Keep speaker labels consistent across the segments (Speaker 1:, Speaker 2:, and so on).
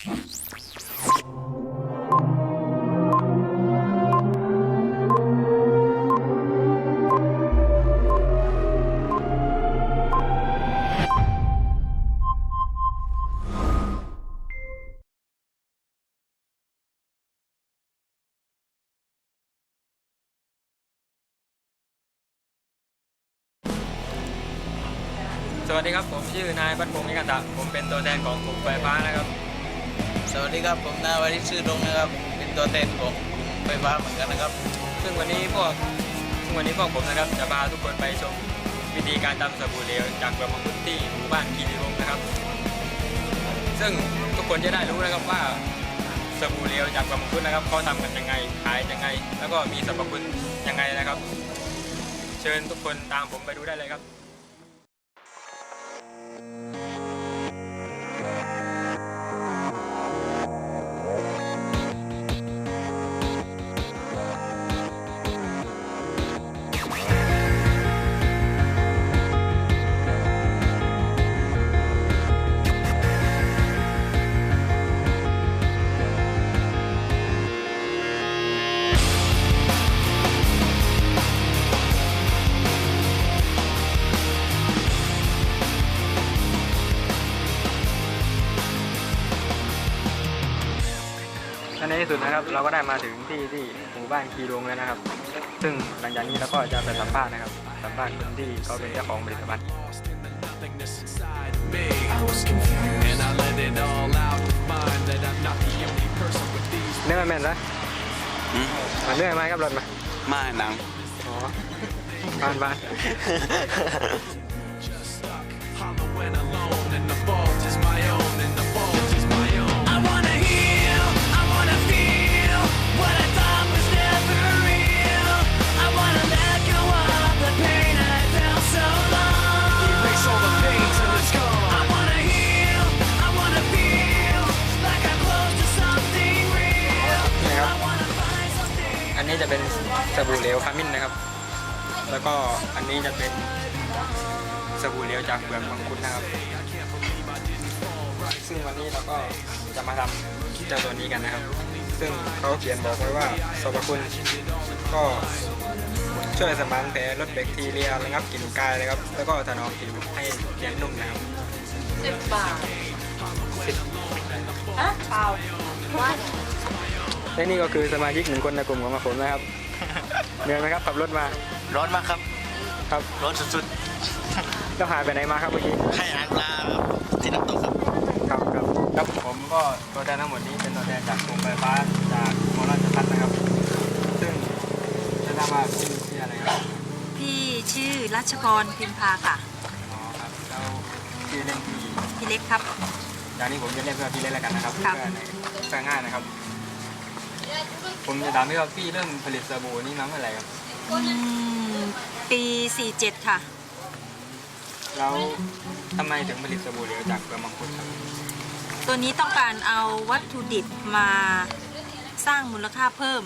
Speaker 1: สวัสดีครับ ผมชื่อนายพัฒพงศ์นิกตะผมเป็นตัวแทนของกลุ่มไฟฟ้านะครับ
Speaker 2: สวัสดีครับผมนายวัชิชื่อดงนะครับ เป็นตัวแทนของกลุ่มไฟฟ้าเหมือนกันนะครับ
Speaker 1: ซึ่งวันนี้พวกซึ่งวันนี้พวกผมนะครับจะพาทุกคนไปชมวิธีการทำสบู่เหลวจากเปลือกมังคุดที่หมู่บ้านคีรีวงศ์นะครับ ซึ่งทุกคนจะได้รู้นะครับว่าสบู่เหลวจากเปลือกมังคุดนะครับเขาทำกันยังไงขายยังไง แล้วก็มีสรรพคุณยังไงนะครับ เชิญทุกคนตามผมไปดูได้เลยครับ สุดนะครับ เราก็ได้มาถึงที่ที่หมู่บ้านคีรวงแล้วนะครับ ซึ่งหลังจากนี้เราก็จะไปสัมภาษณ์นะครับสัมภาษณ์คนที่เขาเป็นเจ้าของผลิตภัณฑ์
Speaker 3: nothingness inside me. I was confused, and I let it all out to find that I'm not the only person with these.
Speaker 1: เนื้อแม่นนะมันเนื้อไหมครับรถมา
Speaker 2: มาหนัง
Speaker 1: อ๋อบ้านบ้าน บู่เหลวขมิ้นนะครับ แล้วก็อันนี้จะเป็นสบู่เหลวจากเปลือกมังคุดนะครับ ซึ่งวันนี้เราก็จะมาทำเจ้าตัวนี้กันนะครับ ซึ่งเขาเขียนบอกไว้ว่าสรรพคุณก็ช่วยสมานแผลลดแบคทีเรียระงับกลิ่นกายนะครับ แล้วก็ถนอมผิวให้เนียนนุ่มนะครับ
Speaker 4: สิบบาทอะเปล่าว่า
Speaker 1: และนี่ก็คือสมาชิกหนึ่งคนในกลุ่มของผมนะครับ เหนื่อยไหมครับขับรถมา
Speaker 2: ร้อนมากครับ
Speaker 1: ครับ
Speaker 2: ร้อนสุด
Speaker 1: แล้วหายไปไหนมาครับเมื่อกี้
Speaker 2: ๆให้อาหารปลาครับที่น้ำตกครับ
Speaker 1: ครับครับครับผมก็ตัวแทนทั้งหมดนี้เป็นตัวแทนจากกลุ่มไฟฟ้าจากโมราชพัฒน์นะครับ ซึ่งจะทราบว่าพี่ชื่ออะไรครับ
Speaker 4: พี่ชื่อรัชกรพิมพาค่ะ
Speaker 1: อ๋อครับแล้วชื่อเล่นพี่
Speaker 4: พี่เล็กครับ
Speaker 1: อย่างนี้ผมจะเรียกเพื่อพี่เล่นแล้วกันนะครับ
Speaker 4: ครับ
Speaker 1: เพื่อในเพื่อง่ายนะครับ ผมจะถามพี่ว่าพี่เริ่มผลิตสบู่นี้มาเมื่อไหร่ครับ
Speaker 4: อืมปี 47 ค่ะ
Speaker 1: แล้วทำไมถึงผลิตสบู่เหลวจากเปลือกมังคุดครับ
Speaker 4: ตัวนี้ต้องการเอาวัตถุดิบมาสร้างมูลค่าเพิ่ม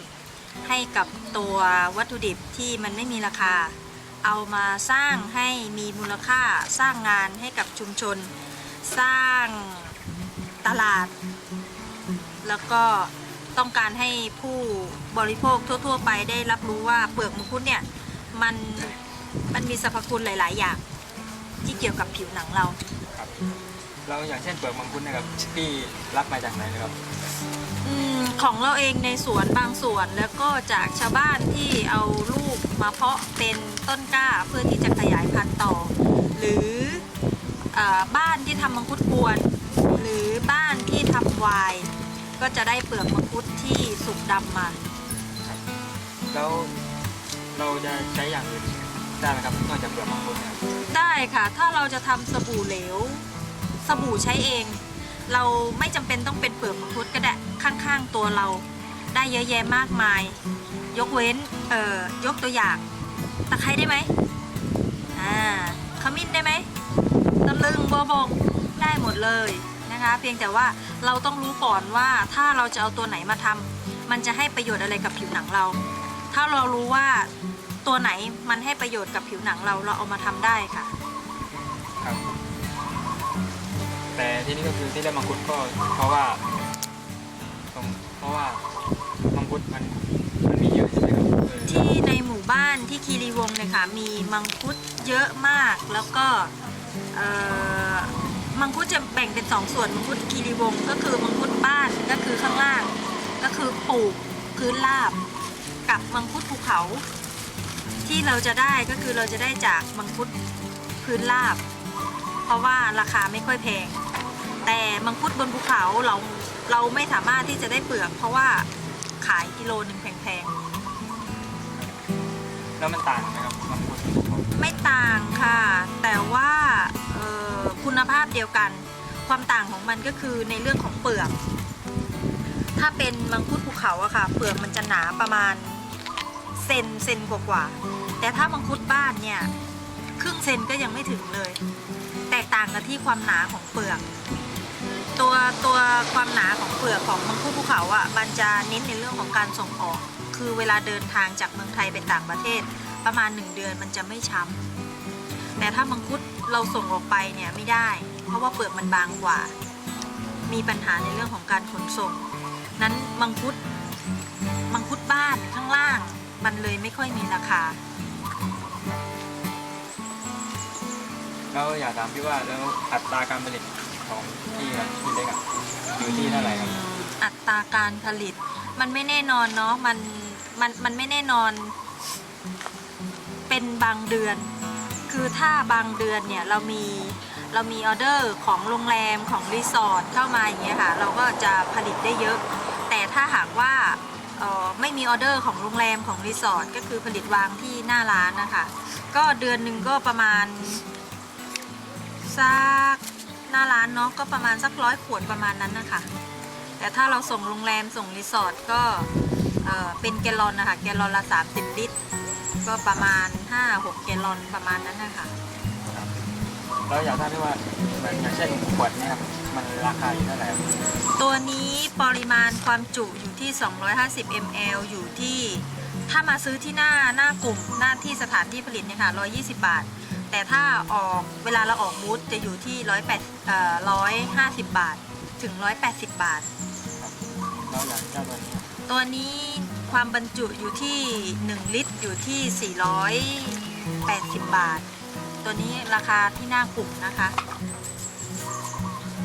Speaker 4: ให้กับตัววัตถุดิบที่มันไม่มีราคา เอามาสร้างให้มีมูลค่าสร้างงานให้กับชุมชน สร้างตลาด แล้วก็ ต้องการให้ผู้บริโภคทั่ว ๆ ไปได้รับรู้ว่าเปลือกมังคุดเนี่ยมันมันมีสรรพคุณหลาย ๆ อย่างที่เกี่ยวกับผิวหนังเรา
Speaker 1: ครับแล้วอย่างเช่นเปลือกมังคุดเนะครับพี่รับมาจากไหนนะครับ
Speaker 4: อมของเราเองในสวนบางส่วนแล้วก็จากชาวบ้านที่เอาลูกมาเพาะเป็นต้นกล้าเพื่อที่จะขยายพันธุ์ต่อ หรือเออบ้านที่ทำมังคุดกวน หรือบ้านที่ทำไวน์ ก็จะได้เปลือกมังคุดที่สุกดำมา
Speaker 1: แล้วเราจะใช้อย่างอื่นได้ไหมครับนอกจากเปลือกมังคุดนะครับ
Speaker 4: ได้ค่ะ ถ้าเราจะทำสบู่เหลว สบู่ใช้เอง เราไม่จำเป็นต้องเป็นเปลือกมังคุดก็ได้ข้างๆตัวเรา ได้เยอะแยะมากมาย ยกเว้นเอ่อยกตัวอย่างตะไคร้ได้ไหมอ่าขมิ้นได้ไหมตำลึงบัวบกได้หมดเลย นะคะ เพียงแต่ว่าเราต้องรู้ก่อนว่าถ้าเราจะเอาตัวไหนมาทำมันจะให้ประโยชน์อะไรกับผิวหนังเรา ถ้าเรารู้ว่าตัวไหนมันให้ประโยชน์กับผิวหนังเราเราเอามาทำได้ค่ะ
Speaker 1: ครับ แต่ที่นี่ก็คือที่เลือกมังคุดก็เพราะว่าตรงเพราะว่ามังคุดมันมันมีเยอะใช่ไหมครับเออ
Speaker 4: ที่ในหมู่บ้านที่คีรีวงศ์เนี่ยค่ะมีมังคุดเยอะมากแล้วก็เอ่อ มังคุดจะแบ่งเป็นสองส่วนมังคุดคีรีวงศ์ก็คือมังคุดบ้านก็คือข้างล่าง ก็คือปลูกพื้นราบ กับมังคุดภูเขา ที่เราจะได้ก็คือเราจะได้จากมังคุดพื้นราบ เพราะว่าราคาไม่ค่อยแพง แต่มังคุดบนภูเขาเราเราไม่สามารถที่จะได้เปลือก เพราะว่าขายกิโลหนึ่งแพงๆ
Speaker 1: แล้วมันต่างไหมครับมังคุดของ
Speaker 4: ไม่ต่างค่ะ แต่ว่าเอ่อ คุณภาพเดียวกัน ความต่างของมันก็คือในเรื่องของเปลือก ถ้าเป็นมังคุดภูเขาอะค่ะ เปลือกมันจะหนาประมาณเซนเซนกว่าๆแต่ถ้ามังคุดบ้านเนี่ยครึ่งเซนก็ยังไม่ถึงเลย แตกต่างกันที่ความหนาของเปลือก ตัวตัวความหนาของเปลือกของมังคุดภูเขาอะมันจะเน้นในเรื่องของการส่งออก คือเวลาเดินทางจากเมืองไทยไปต่างประเทศ ประมาณ 1 เดือนมันจะไม่ช้ำ แต่ถ้ามังคุดเราส่งออกไปเนี่ยไม่ได้ เพราะว่าเปลือกมันบางกว่า มีปัญหาในเรื่องของการขนส่ง นั้นมังคุดมังคุดบ้านข้างล่าง มันเลยไม่ค่อยมีราคา
Speaker 1: แล้วอยากถามพี่ว่าแล้วอัตราการผลิตของพี่ครับพี่เล็กอะอยู่ที่เท่าไหร่ครับ
Speaker 4: อัตราการผลิต มันไม่แน่นอนเนาะมันมันมันไม่แน่นอน เป็นบางเดือน คือถ้าบางเดือนเนี่ยเรามีเรามีออเดอร์ของโรงแรมของรีสอร์ทเข้ามาอย่างเงี้ยค่ะเราก็จะผลิตได้เยอะ แต่ถ้าหากว่าไม่มีออเดอร์ของโรงแรมของรีสอร์ทก็คือผลิตวางที่หน้าร้านนะคะ ก็เดือนหนึ่งก็ประมาณสักหน้าร้านเนาะก็ประมาณสักร้อยขวดประมาณนั้นนะคะ แต่ถ้าเราส่งโรงแรมส่งรีสอร์ทก็เอ่อเป็นแกลลอนนะคะแกลลอนละ 30 ลิตร ก็ประมาณ 5-6แกลลอนประมาณนั้นนะคะ
Speaker 1: แล้วอยากทราบพี่ว่ามันอย่างเช่นขวดเนี่ยครับมันราคาอยู่เท่าไหร่ครับ
Speaker 4: ตัวนี้ปริมาณความจุอยู่ที่ 250 ml อยู่ที่ ถ้ามาซื้อที่หน้าหน้ากลุ่มหน้าที่สถานที่ผลิตเนี่ยค่ะ 120 บาท แต่ถ้าออกเวลาเราออกบูธจะอยู่ที่108เอ่อ150 บาทถึง 180 บาท
Speaker 1: แล้วอย่างเจ้าตัวนี้
Speaker 4: ตัวนี้ ความบรรจุอยู่ที่ 1 ลิตรอยู่ที่ 480 บาท ตัวนี้ราคาที่หน้ากลุ่มนะคะ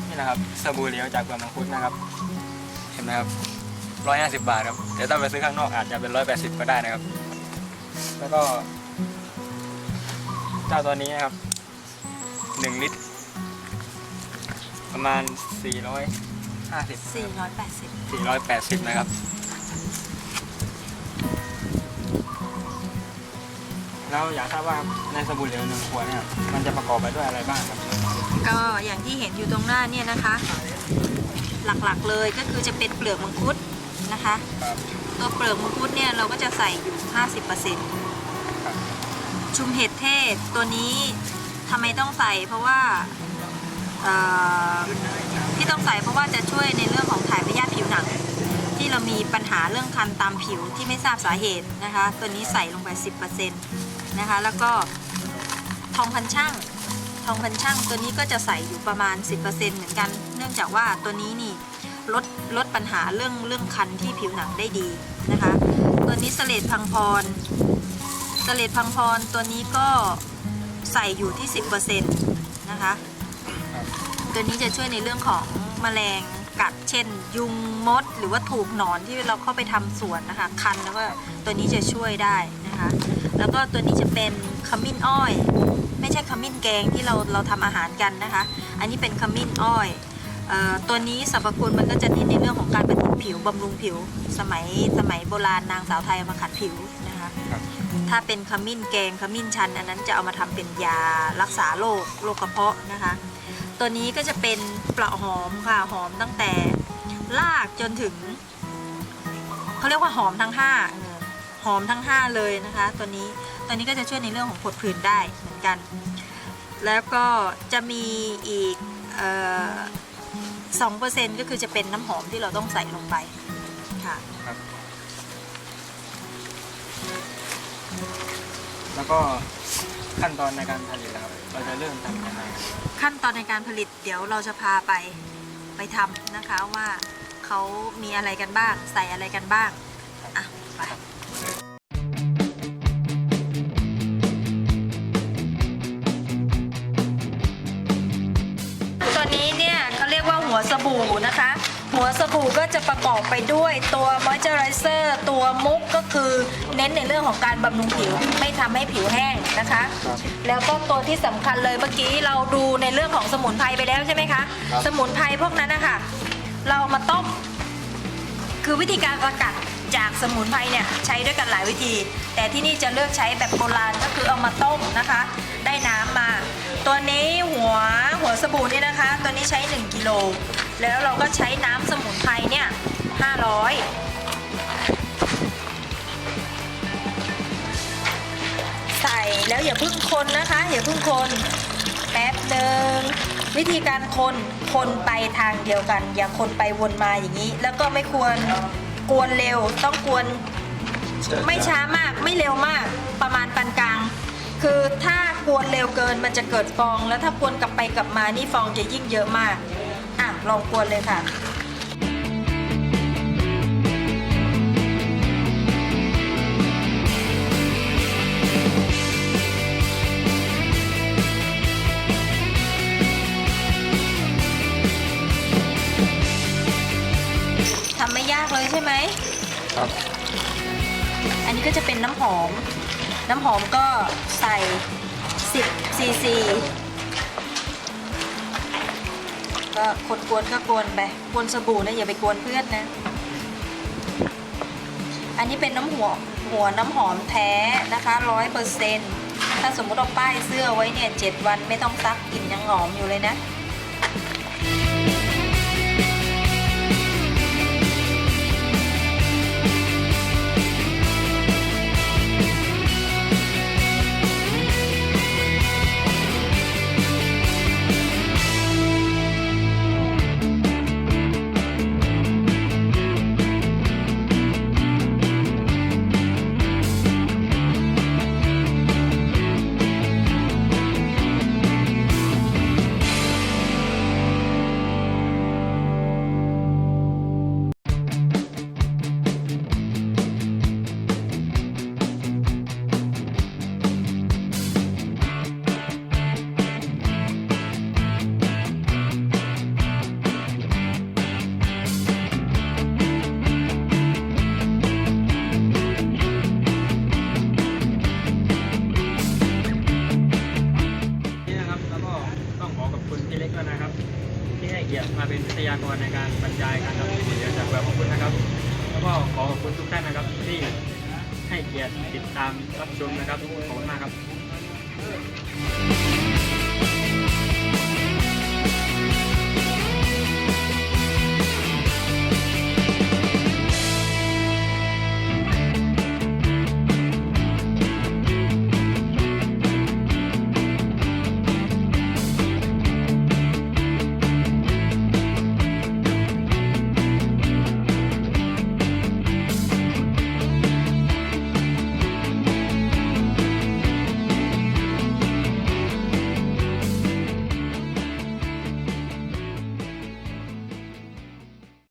Speaker 1: นี่นะครับสบู่เหลวจากเปลือกมังคุดนะครับ เห็นไหมครับร้อยห้าสิบบาทครับแต่ถ้าไปซื้อข้างนอกอาจจะเป็นร้อยแปดสิบก็ได้นะครับ แล้วก็เจ้าตัวนี้นะครับหนึ่งลิตร ประมาณสี่ร้อยห้าสิบ
Speaker 4: 480
Speaker 1: สี่ร้อยแปดสิบนะครับ แล้วอยากทราบว่าในสบู่เหลวหนึ่งขวดเนี่ยมันจะประกอบไปด้วยอะไรบ้างครับ
Speaker 4: ก็อย่างที่เห็นอยู่ตรงหน้าเนี่ยนะคะ หลักๆเลยก็คือจะเป็นเปลือกมังคุดนะคะตัวเปลือกมังคุดเนี่ยเราก็จะใส่อยู่ 50%
Speaker 1: ครับ
Speaker 4: ชุมเห็ดเทศตัวนี้ทำไมต้องใส่เพราะว่าที่ต้องใส่เพราะว่าจะช่วยในเรื่องของถ่ายพยาธิผิวหนัง ที่เรามีปัญหาเรื่องคันตามผิวที่ไม่ทราบสาเหตุนะคะ ตัวนี้ใส่ลงไป 10% นะคะ แล้วก็ทองพันช่าง ทองพันช่างตัวนี้ก็จะใส่อยู่ประมาณ 10%เหมือนกัน เนื่องจากว่าตัวนี้นี่ลดลดปัญหาเรื่องเรื่องคันที่ผิวหนังได้ดีนะคะ ตัวนี้สเลดพังพรสเลดพังพรตัวนี้ก็ใส่อยู่ที่ 10%นะคะ ตัวนี้จะช่วยในเรื่องของแมลงกัดเช่น ยุงมด หรือว่าถูกหนอนที่เราเข้าไปทำสวนนะคะ คันแล้วก็ตัวนี้จะช่วยได้นะคะ แล้วก็ตัวนี้จะเป็นขมิ้นอ้อย ไม่ใช่ขมิ้นแกงที่เราเราทำอาหารกันนะคะ อันนี้เป็นขมิ้นอ้อยเออตัวนี้สรรพคุณมันก็จะเน้นในเรื่องของการบำรุงผิวบำรุงผิว สมัยสมัยโบราณนางสาวไทยเอามาขัดผิวนะคะ
Speaker 1: ครับ
Speaker 4: ถ้าเป็นขมิ้นแกงขมิ้นชัน อันนั้นจะเอามาทำเป็นยารักษาโรคโรคกระเพาะนะคะ ตัวนี้ก็จะเป็นเปลาะหอมค่ะหอมตั้งแต่รากจนถึงเขาเรียกว่าหอมทั้งห้าเออ หอมทั้งห้าเลยนะคะตัวนี้ตัวนี้ก็จะช่วยในเรื่องของผดผื่นได้เหมือนกัน แล้วก็จะมีอีกสองเปอร์เซ็นก็คือจะเป็นน้ำหอมที่เราต้องใส่ลงไปค่ะ
Speaker 1: แล้วก็ขั้นตอนในการผลิตนะครับเราจะเริ่มทำยังไง
Speaker 4: ขั้นตอนในการผลิตเดี๋ยวเราจะพาไปไปทำนะคะว่าเขามีอะไรกันบ้าง ใส่อะไรกันบ้าง สบู่นะคะ หัวสบู่ก็จะประกอบไปด้วยตัวมอยเจอไรเซอร์ตัวมุกก็คือเน้นในเรื่องของการบำรุงผิวไม่ทำให้ผิวแห้งนะคะ แล้วก็ตัวที่สำคัญเลยเมื่อกี้เราดูในเรื่องของสมุนไพรไปแล้วใช่ไหมคะสมุนไพรพวกนั้นนะคะเรามาต้ม คือวิธีการสกัดจากสมุนไพรเนี่ยใช้ด้วยกันหลายวิธี แต่ที่นี่จะเลือกใช้แบบโบราณก็คือเอามาต้มนะคะ ได้น้ำมา ตัวนี้หัวหัวสบู่นี่นะคะ ตัวนี้ใช้ 1กิโลแล้วเราก็ใช้น้ำสมุนไพรเนี่ย500 ใส่แล้วอย่าพึ่งคนนะคะ อย่าพึ่งคนแป๊บหนึ่งวิธีการคนคนไปทางเดียวกัน อย่าคนไปวนมาอย่างนี้ แล้วก็ไม่ควรกวนเร็วต้องกวนไม่ช้ามากไม่เร็วมากประมาณปานกลาง คือถ้ากวนเร็วเกินมันจะเกิดฟอง แล้วถ้ากวนกลับไปกลับมานี่ฟองจะยิ่งเยอะมาก อะ ลองกวนเลยค่ะ ทำไม่ยากเลยใช่ไหม
Speaker 1: ครับ
Speaker 4: อันนี้ก็จะเป็นน้ำหอม น้ำหอมก็ใส่ 10ซีซีก็คนกวนก็กวนไปกวนสบู่นะอย่าไปกวนเพื่อนนะ อันนี้เป็นน้ำหัวหัวน้ำหอมแท้นะคะร้อยเปอร์เซ็นต์ถ้าสมมติเอาป้ายเสื้อไว้เนี่ยเจ็ดวันไม่ต้องซักกลิ่นยังหอมอยู่เลยนะ
Speaker 1: เกียรติมาเป็นวิทยากรในการบรรยายการทำสีเหลืองจากแบบขอบคุณนะครับ แล้วก็ขอขอบคุณทุกท่านนะครับที่ให้เกียรติติดตามรับชมนะครับขอบคุณมากครับ